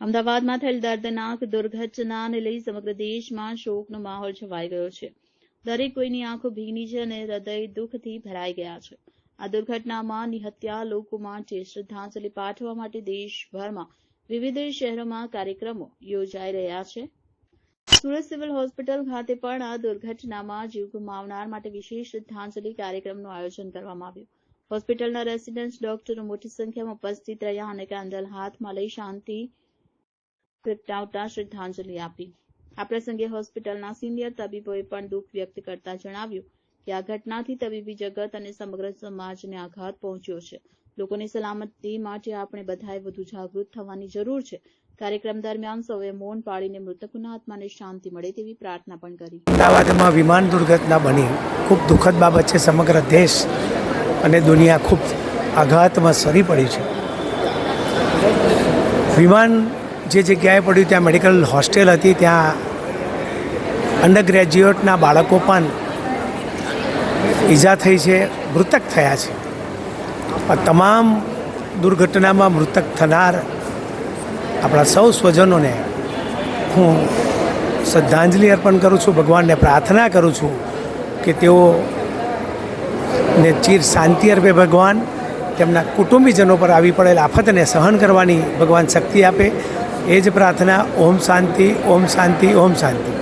અમદાવાદમાં થયેલ દર્દનાક દુર્ઘટનાને લઈ સમગ્ર દેશમાં શોકનો માહોલ છવાઈ ગયો છે. દરેક કોઈની આંખો ભીની છે અને હૃદય દુઃખથી ભરાઈ ગયા છે. આ દુર્ઘટનામાં નિહત્યા લોકો માટે શ્રદ્ધાંજલિ પાઠવવા માટે દેશભરમાં વિવિધ શહેરોમાં કાર્યક્રમો યોજાઈ રહ્યા છે. સુરત સિવિલ હોસ્પિટલ ખાતે પણ આ દુર્ઘટનામાં જીવ ગુમાવનાર માટે વિશેષ શ્રદ્ધાંજલિ કાર્યક્રમનું આયોજન કરવામાં આવ્યું. હોસ્પિટલના રેસિડેન્ટ ડોક્ટરો મોટી સંખ્યામાં ઉપસ્થિત રહ્યા અને કેન્ડલ હાથમાં લઈ શાંતિ પ્રગટાવતા શ્રદ્ધાંજલિ આપી. આ પ્રસંગે હોસ્પિટલના સિનિયર તબીબોએ પણ દુઃખ વ્યક્ત કરતા જણાવ્યું કે આ ઘટનાથી તબીબી જગત અને સમગ્ર સમાજને આઘાત પહોંચ્યો છે. લોકોની સલામતી માટે આપણે બધાએ વધુ જાગૃત થવાની જરૂર છે. કાર્યક્રમ દરમિયાન સૌએ મૌન પાળીને મૃતકોના આત્માને શાંતિ મળે તેવી પ્રાર્થના પણ કરી. અમદાવાદમાં વિમાન દુર્ઘટના બની. ખૂબ દુઃખદ બાબત છે. સમગ્ર દેશ અને દુનિયા ખૂબ આઘાતમાં સરી પડી છે. વિમાન જે જગ્યાએ પડ્યું ત્યાં મેડિકલ હોસ્ટેલ હતી, ત્યાં અંડર ગ્રેજ્યુએટના બાળકો પણ ઈજા થઈ છે, મૃતક થયા છે. આ તમામ દુર્ઘટનામાં મૃતક થનાર આપણા સૌ સ્વજનોને હું શ્રદ્ધાંજલિ અર્પણ કરું છું, ભગવાનને પ્રાર્થના કરું છું કે તેઓ ને ચીર શાંતિ અર્પે ભગવાન, તેમના કુટુંબીજનો પર આવી પડેલ આફતને સહન કરવાની ભગવાન શક્તિ આપે. એ જ પ્રાર્થના ઓમ શાંતિ ઓમ શાંતિ ઓમ શાંતિ.